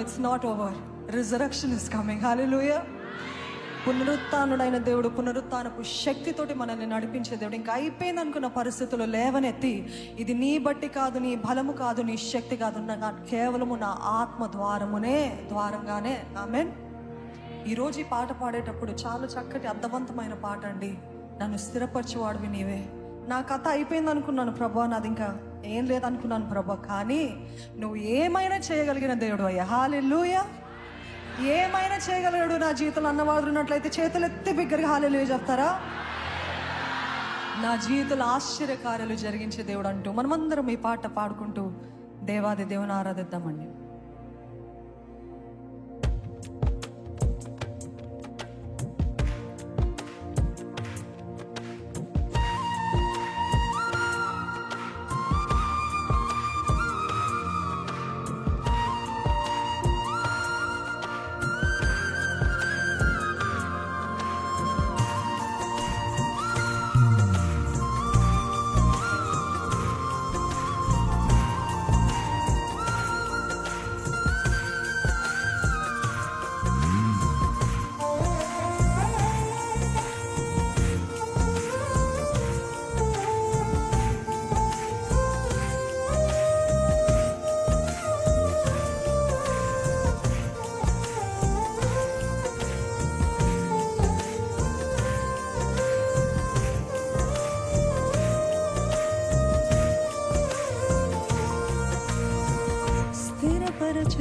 It's not over resurrection is coming hallelujah పునరుత్నుడైన దేవుడు పునరుత్నపు శక్తితోటి మనల్ని నడిపించే దేవుడు. ఇంకా అయిపోయింది అనుకున్న పరిస్థితుల్లో లేవనెత్తి ఇది నీ బట్టి కాదు నీ బలము కాదు నీ శక్తి కాదు నా కేవలము నా ఆత్మ ద్వారమునే ద్వారంగానే. ఆమెన్ ఈరోజు ఈ పాట పాడేటప్పుడు చాలా చక్కటి అర్థవంతమైన పాట అండి. నన్ను స్థిరపరచేవాడివి నీవే. నా కథ అయిపోయింది అనుకున్నాను ప్రభా నాది ఇంకా ఏం లేదనుకున్నాను ప్రభా కానీ నువ్వు ఏమైనా చేయగలిగిన దేవుడు అయ్యా. హాలెల్లుయా ఏమైనా చేయగలడు నా జీవితంలో అన్నవాడు ఉన్నట్లయితే చేతులు ఎత్తి బిగ్గరగా హాలెలుయ చెప్తారా? నా జీవితంలో ఆశ్చర్యకార్యాలు జరిగించే దేవుడు అంటూ మనమందరం ఈ పాట పాడుకుంటూ దేవాది దేవుని ఆరాధిద్దామండి.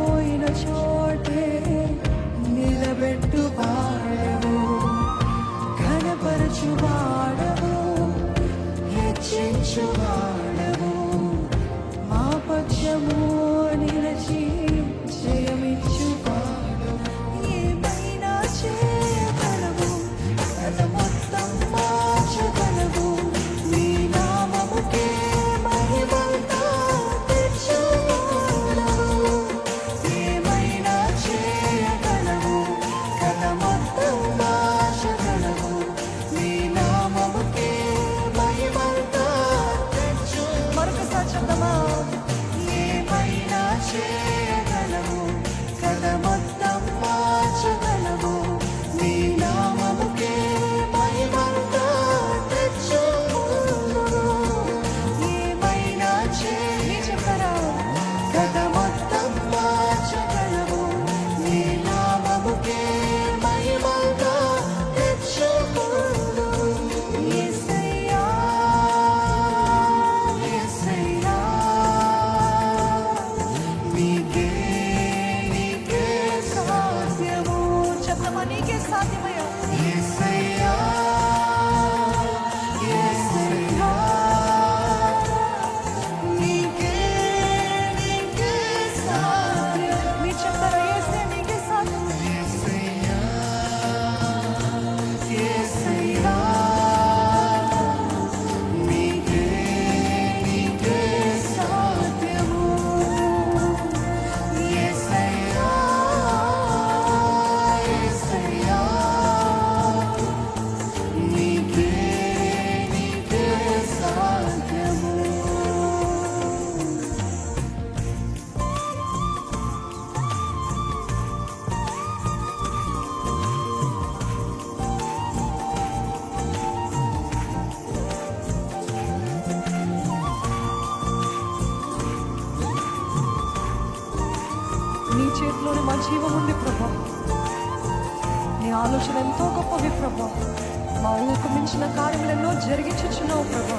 పడిపోయిన చోటే Yes, I am. ఆలోచన ఎంతో గొప్పవి ప్రభా మా ఊహకు మించిన కార్యములు ఎన్నో జరిగించుచున్నావు ప్రభా.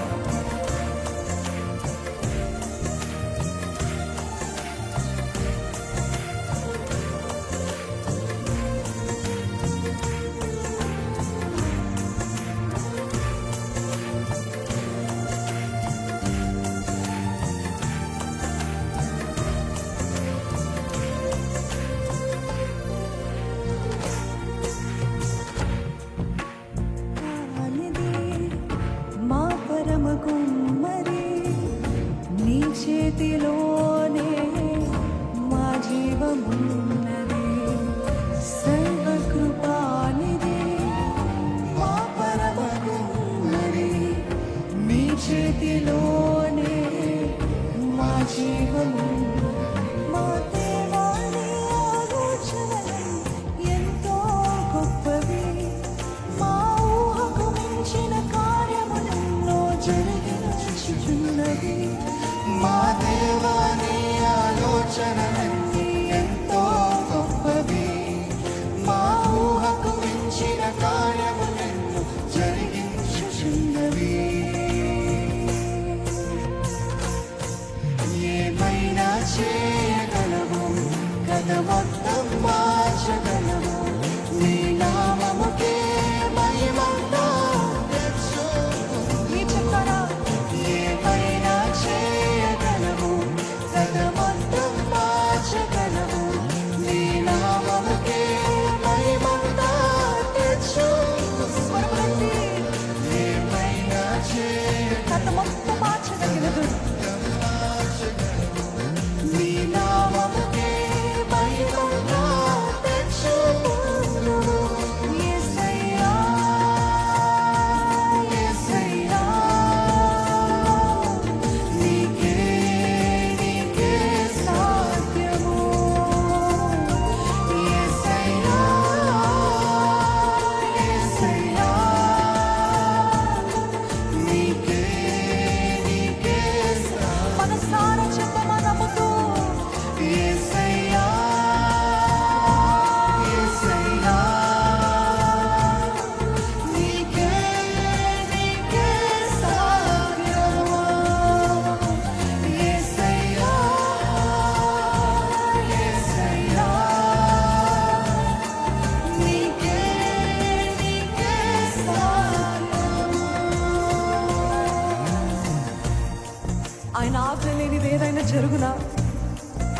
చేతిలోనే మా జీవమున్నది. సర్వకృపానిది మా పరమగున్నది మీ చేతిలోనే మా జీవము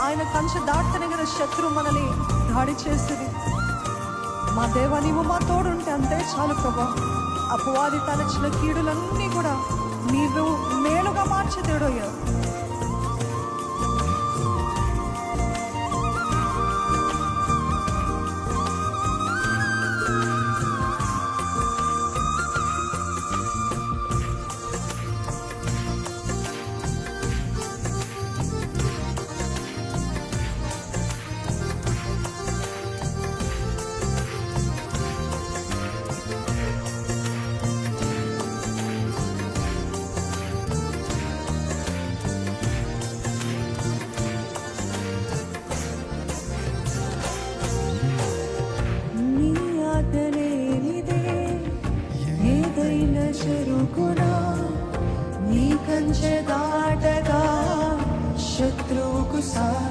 ఆయన కంచె దాటితేనే కదా శత్రువు మనల్ని దాడి చేస్తుంది మా దేవ నీవు మా తోడుంటే అంతే చాలు ప్రభా. అపవాది తలచిన కీడులన్నీ కూడా నీవు మేలుగా మార్చే దేవుడయ్యా truco só.